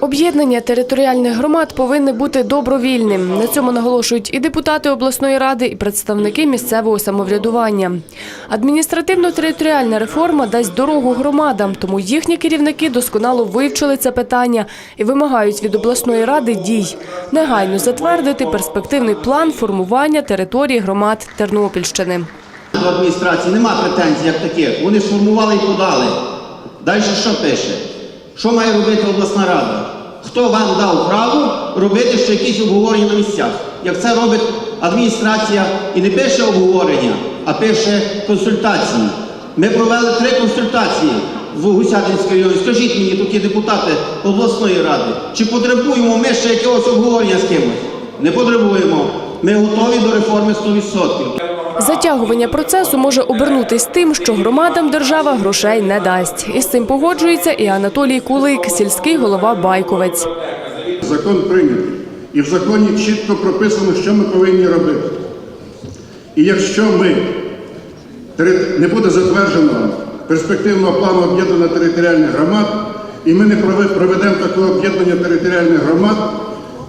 Об'єднання територіальних громад повинне бути добровільним. На цьому наголошують і депутати обласної ради, і представники місцевого самоврядування. Адміністративно-територіальна реформа дасть дорогу громадам, тому їхні керівники досконало вивчили це питання і вимагають від обласної ради дій. Негайно затвердити перспективний план формування території громад Тернопільщини. До адміністрації нема претензій як таких. Вони сформували і подали. Далі що пише? Що має робити обласна рада? Хто вам дав право робити ще якісь обговорення на місцях? Як це робить адміністрація і не пише обговорення, а пише консультації. Ми провели три консультації в Гусятинській районі. Скажіть мені, тут є депутати обласної ради, чи потребуємо ми ще якогось обговорення з кимось? Не потребуємо. Ми готові до реформи 100%. Затягування процесу може обернутись тим, що громадам держава грошей не дасть. Із цим погоджується і Анатолій Кулик, сільський голова Байковець. Закон прийнятий. І в законі чітко прописано, що ми повинні робити. І якщо ми не буде затверджено перспективного плану об'єднання територіальних громад, і ми не проведемо такого об'єднання територіальних громад,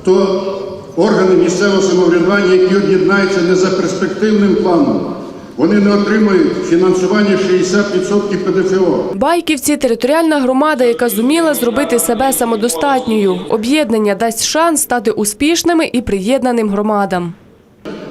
то органи місцевого самоврядування, які об'єднаються не за перспективним планом, вони не отримають фінансування 60% ПДФО. Байківці територіальна громада, яка зуміла зробити себе самодостатньою. Об'єднання дасть шанс стати успішними і приєднаним громадам.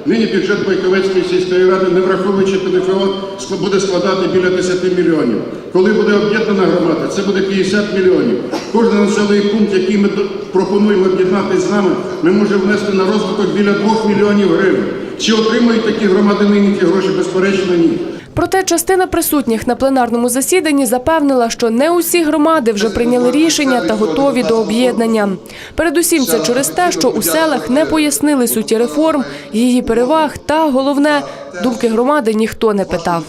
Нині бюджет Байковецької сільської ради, не враховуючи ПДФО, буде складати біля 10 мільйонів. Коли буде об'єднана громада, це буде 50 мільйонів. Кожен населений пункт, який ми до- пропонуємо об'єднати з нами, ми можемо внести на розвиток біля 2 мільйонів гривень. Чи отримують такі громади нині ті гроші? Безперечно, ні. Проте частина присутніх на пленарному засіданні запевнила, що не усі громади вже прийняли рішення та готові до об'єднання. Передусім, це через те, що у селах не пояснили суті реформ, її переваг та головне думки громади ніхто не питав.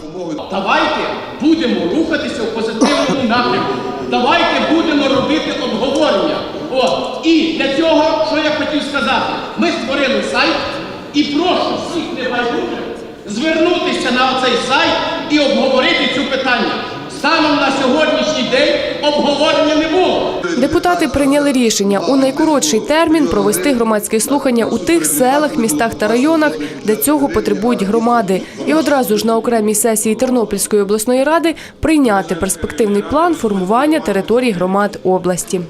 Давайте будемо рухатися в позитивному напрямку. Давайте будемо робити обговорення. О, і для цього, що я хотів сказати, ми створили сайт і прошу всіх небайдужих звернутися на цей сайт і обговорити цю питання. Станом на сьогоднішній день обговорення не було. Депутати прийняли рішення у найкоротший термін провести громадські слухання у тих селах, містах та районах, де цього потребують громади, і одразу ж на окремій сесії Тернопільської обласної ради прийняти перспективний план формування територій громад області.